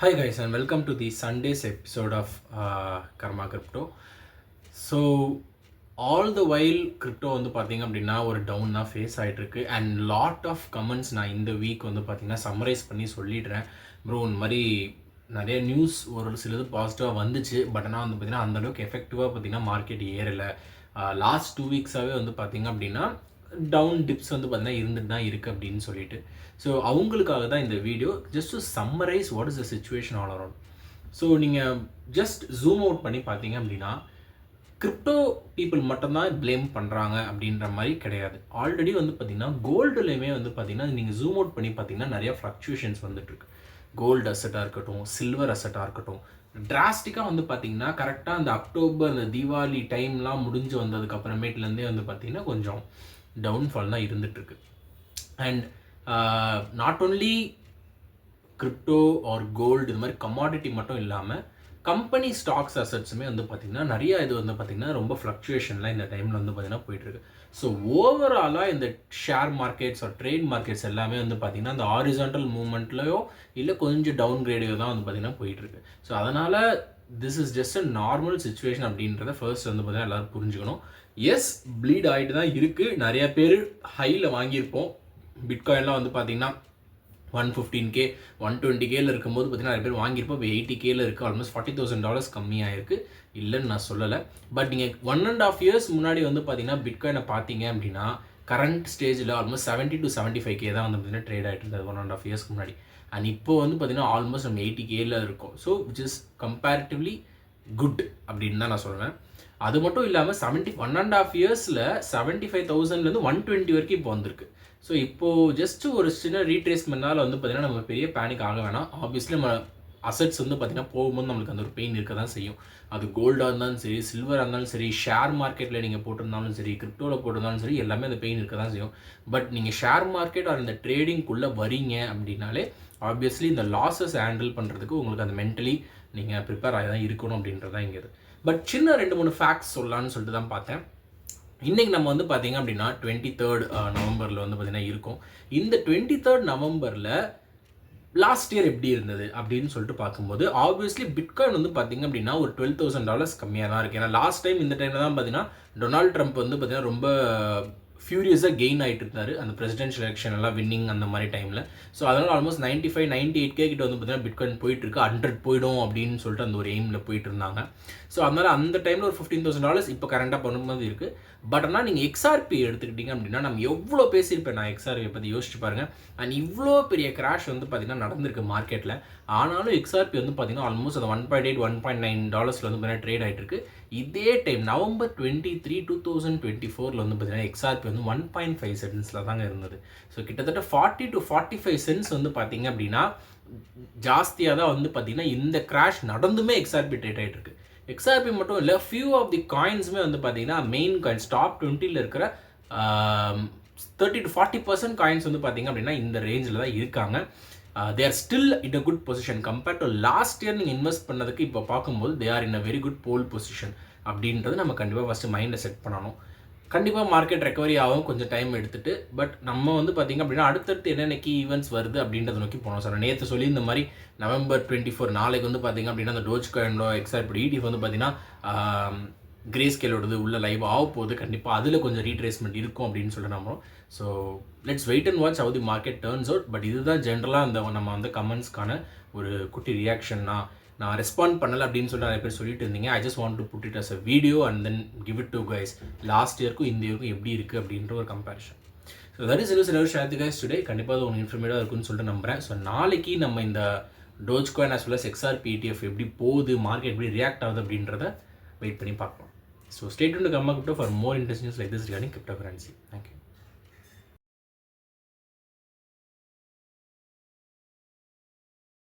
Hi guys and welcome to the Sunday's episode of uh, Karma Crypto. So all the while crypto வந்து பார்த்தீங்க அப்படின்னா ஒரு டவுனாக face ஆகிட்டுருக்கு அண்ட் லாட் ஆஃப் கமெண்ட்ஸ் நான் இந்த வீக் வந்து பார்த்தீங்கன்னா சம்மரைஸ் பண்ணி சொல்லிடுறேன். ப்ரோ இந்த மாதிரி நிறைய நியூஸ் ஒரு சிலது பாசிட்டிவாக வந்துச்சு. பட் ஆனால் வந்து பார்த்தீங்கன்னா அந்தளவுக்கு எஃபெக்டிவாக பார்த்தீங்கன்னா மார்க்கெட் ஏறலை. லாஸ்ட் டூ வீக்ஸாகவே வந்து பார்த்தீங்க அப்படின்னா டவுன் டிப்ஸ் வந்து பார்த்தீங்கன்னா இருந்துட்டு தான் இருக்குது அப்படின்னு சொல்லிட்டு. ஸோ அவங்களுக்காக தான் இந்த video just to summarize what is the situation all around so நீங்கள் ஜஸ்ட் ஜூம் அவுட் பண்ணி பார்த்தீங்க அப்படின்னா கிரிப்டோ பீப்புள் மட்டும்தான் ப்ளேம் பண்ணுறாங்க அப்படின்ற மாதிரி கிடையாது. ஆல்ரெடி வந்து பார்த்தீங்கன்னா கோல்டுலேயுமே வந்து பார்த்தீங்கன்னா நீங்கள் ஜூம் அவுட் பண்ணி பார்த்தீங்கன்னா நிறைய ஃப்ளக்சுவேஷன்ஸ் வந்துட்டுருக்கு கோல்டு அசட்டாக இருக்கட்டும் சில்வர் அசட்டாக இருக்கட்டும். டிராஸ்டிக்காக வந்து பார்த்தீங்கன்னா கரெக்டாக அந்த அக்டோபர் அந்த தீபாவளி டைம்லாம் முடிஞ்சு வந்ததுக்கு அப்புறமேட்லேருந்தே வந்து பார்த்தீங்கன்னா கொஞ்சம் டவுன்ஃபால் தான் இருந்துகிட்ருக்கு and not only crypto or gold இது மாதிரி கமாடிட்டி மட்டும் இல்லாமல் கம்பெனி ஸ்டாக்ஸ் அசட்ஸுமே வந்து பார்த்திங்கன்னா நிறைய இது வந்து பார்த்திங்கன்னா ரொம்ப ஃப்ளக்சுவேஷன்லாம் இந்த டைமில் வந்து பார்த்திங்கன்னா போயிட்டுருக்கு. ஸோ ஓவராலாக இந்த share markets or trade markets எல்லாமே வந்து பார்த்திங்கன்னா அந்த ஆரிசான்டல் மூமெண்ட்லையோ இல்லை கொஞ்சம் டவுன் கிரேடையோ தான் வந்து பார்த்திங்கன்னா போயிட்டுருக்கு. ஸோ அதனால் this is just a normal situation அப்படின்றத ஃபர்ஸ்ட் வந்து பார்த்தீங்கன்னா எல்லோரும் புரிஞ்சுக்கணும். எஸ் ப்ளீட் ஆகிட்டு தான் இருக்குது நிறைய பேர் ஹையில் வாங்கியிருப்போம். பிட்காயின்லாம் வந்து பார்த்திங்கன்னா one fifteen K one twenty கேல இருக்கும்போது பார்த்தீங்கன்னா நிறைய பேர் வாங்கியிருப்போம். இப்போ எயிட்டி கேல இருக்குது ஆல்மோஸ்ட் ஃபார்ட்டி தௌசண்ட் டாலர்ஸ் கம்மியாக இருக்குது இல்லைன்னு நான் சொல்லலை. பட் நீங்கள் ஒன் அண்ட் ஆஃப் இயர்ஸ் முன்னாடி வந்து பார்த்தீங்கன்னா பிட்காயினை பார்த்தீங்க அப்படின்னா கரண்ட் ஸ்டேஜில் almost seventy to seventy five K தான் வந்து பார்த்தீங்கன்னா ட்ரேட் ஆகிட்டு இருந்தது. ஒன் அண்ட் ஆஃப் இயர்ஸ்க்கு முன்னாடி. அண்ட் இப்போ வந்து பார்த்தீங்கன்னா ஆல்மோஸ்ட் நம்ம எயிட்டி கேல இருக்கும். So which is comparatively good அப்படின்னு தான் நான் சொல்லுவேன். அது மட்டும் இல்லாமல் செவன்ட்டி ஒன் அண்ட் ஆஃப் இயர்ஸில் செவன்ட்டி ஃபைவ் தௌசண்ட்லேருந்து ஒன் டுவெண்ட்டி வரைக்கும் இப்போ வந்திருக்கு. ஸோ இப்போது ஜஸ்ட் ஒரு சின்ன ரீட்ரேஸ்மெண்ட்னால வந்து பார்த்திங்கன்னா நம்ம பெரிய பேனிக் ஆக வேணாம். ஆப்வியஸ்லி நம்ம அசட்ஸ் வந்து பார்த்திங்கன்னா போகும்போது நம்மளுக்கு அந்த ஒரு பெயின் இருக்க தான் செய்யும். அது கோல்டாக இருந்தாலும் சரி சில்வராக இருந்தாலும் சரி ஷேர் மார்க்கெட்டில் நீங்கள் போட்டிருந்தாலும் சரி கிரிப்டோவில் போட்டிருந்தாலும் சரி எல்லாமே அந்த பெயின் இருக்க தான் செய்யும். பட் நீங்கள் ஷேர் மார்க்கெட் ஆர் இந்த ட்ரேடிங்குள்ளே வரீங்க அப்படின்னாலே ஆப்வியஸ்லி இந்த லாஸஸ் ஹேண்டில் பண்ணுறதுக்கு உங்களுக்கு அந்த மென்டலி நீங்கள் ப்ரிப்பேர் ஆகி தான் இருக்கணும் அப்படின்றதான் இங்கே பட் சின்ன ரெண்டு மூணு ஃபேக்ட்ஸ் சொல்லலான்னு சொல்லிட்டு தான் பார்த்தேன். இன்றைக்கி நம்ம வந்து பார்த்திங்க அப்படின்னா டுவெண்ட்டி தேர்ட் நவம்பரில் வந்து பார்த்திங்கன்னா இருக்கும். இந்த டுவெண்ட்டி தேர்ட் நவம்பரில் லாஸ்ட் இயர் எப்படி இருந்தது அப்படின்னு சொல்லிட்டு பார்க்கும்போது ஆப்வியஸ்லி பிட்காயின் வந்து பார்த்திங்க அப்படின்னா ஒரு டுவெல் தௌசண்ட் டாலர்ஸ் கம்மியாக தான் இருக்குது ஏன்னா லாஸ்ட் டைம் இந்த டைமில் தான் பார்த்தீங்கன்னா டொனால்ட் ட்ரம்ப் வந்து பார்த்திங்கன்னா ரொம்ப ஃபியூரியஸாக கெயின் ஆகிட்டு இருந்தார் அந்த பிரசிடென்ஷியல் எலெக்ஷன் எல்லாம் வின்னிங் அந்த மாதிரி டைமில் ஸோ அதனால் almost ninety five ninety eight K கிட்ட வந்து பார்த்தீங்கன்னா பிட்காயின் போயிட்டுருக்கு. ஹண்ட்ரட் போயிடும் அப்படின்னு சொல்லிட்டு அந்த ஒரு எய்மில் போயிட்டு இருந்தாங்க. ஸோ அதனால் அந்த டைமில் ஒரு ஃபிஃப்டீன் தௌசண்ட் டாலர்ஸ் இப்போ கரண்டாக பண்ணும்போது இருக்குது பட் ஆனால் நீங்கள் எக்ஸ்ஆர்பி எடுத்துக்கிட்டீங்க அப்படின்னா நம்ம எவ்வளோ பேசியிருப்பேன் நான் எக்ஸ்ஆர்பியை பற்றி யோசிச்சு பாருங்கள் அண்ட் இவ்வளோ பெரிய கிராஷ் வந்து பார்த்திங்கன்னா நடந்திருக்கு மார்க்கெட்டில் ஆனாலும் எக்ஸ்ஆர்பி வந்து பார்த்திங்கன்னா ஆல்மோஸ்ட் அந்த one point eight one point nine டாலர்ஸில் வந்து பார்த்தீங்கன்னா ட்ரேட் ஆகிட்டு இருக்கு இதே time November twenty three two thousand twenty ஃபோரில் வந்து பார்த்தீங்கன்னா எக்ஸ்ஆர்பி வந்து ஒன் பாயிண்ட் ஃபைவ் சென்ட்ஸில் தாங்க இருந்தது. ஸோ கிட்டத்தட்ட forty to forty five cents வந்து பார்த்தீங்க அப்படின்னா ஜாஸ்தியாக தான் வந்து பார்த்தீங்கன்னா இந்த கிராஷ் நடந்துமே எக்ஸார்பிட்டேட் ஆகிட்டு இருக்கு எக்ஸ்ஆர்பி மட்டும் இல்லை ஃபியூ ஆஃப் தி காயின்ஸுமே வந்து பார்த்தீங்கன்னா மெயின் காயின்ஸ் டாப் டுவெண்ட்டியில் இருக்கிற thirty to forty percent coins வந்து பார்த்தீங்க அப்படின்னா இந்த ரேஞ்சில் தான் இருக்காங்க. They are still in a good position compared to last year நீங்கள் இன்வெஸ்ட் பண்ணதுக்கு இப்போ பார்க்கும்போது they are in a very good pole position அப்படின்றது நம்ம கண்டிப்பாக ஃபஸ்ட்டு மைண்டை செட் பண்ணணும். கண்டிப்பாக மார்க்கெட் ரெக்கவரி ஆகும். கொஞ்சம் டைம் எடுத்துகிட்டு பட் நம்ம வந்து பார்த்திங்க அப்படின்னா அடுத்தடுத்து என்னென்ன கீ ஈவெண்ட்ஸ் வருது அப்படின்றத நோக்கி போனோம் சார். நேற்று சொல்லி இந்த மாதிரி நவம்பர் டுவெண்ட்டி ஃபோர் நாளைக்கு வந்து பார்த்திங்க அப்படின்னா அந்த டோஜ் காயினோ எக்ஸாக்ட் இடிஎஃப் வந்து பார்த்திங்கன்னா கிரே ஸ்கேலோடது உள்ள லைவ் ஆக போகுது. கண்டிப்பாக அதில் கொஞ்சம் ரீட்ரேஸ்மெண்ட் இருக்கும் அப்படின்னு சொல்லி நம்புகிறோம் so let's wait and watch how the market turns out but இதுதான் ஜென்ரலாக அந்த நம்ம வந்து கமெண்ட்ஸ்க்கான ஒரு குட்டி ரியாக்ஷன்னா நான் ரெஸ்பாண்ட் பண்ணலை அப்படின்னு சொல்லி நிறைய பேர் சொல்லிட்டு இருந்தீங்க. I just want to put it as a video and then give it to guys last இயருக்கும் இந்த இயருக்கும் எப்படி இருக்குது அப்படின்ற ஒரு கம்பேரிஷன் ஸோ தட் இஸ் சில ஷேர் கைஸ் டுடே கண்டிப்பாக அது ஒன்று இன்ஃபர்மேட்டாக இருக்குன்னு சொல்லிட்டு நம்புறேன். ஸோ நாளைக்கு நம்ம இந்த Dogecoin as well XR PDF எப்படி போகுது மார்க்கெட் எப்படி ரியாக்ட் ஆகுது அப்படின்றத வெயிட் பண்ணி பார்க்கலாம். So stay tuned to Karma Crypto for more interestings like this regarding cryptocurrency thank you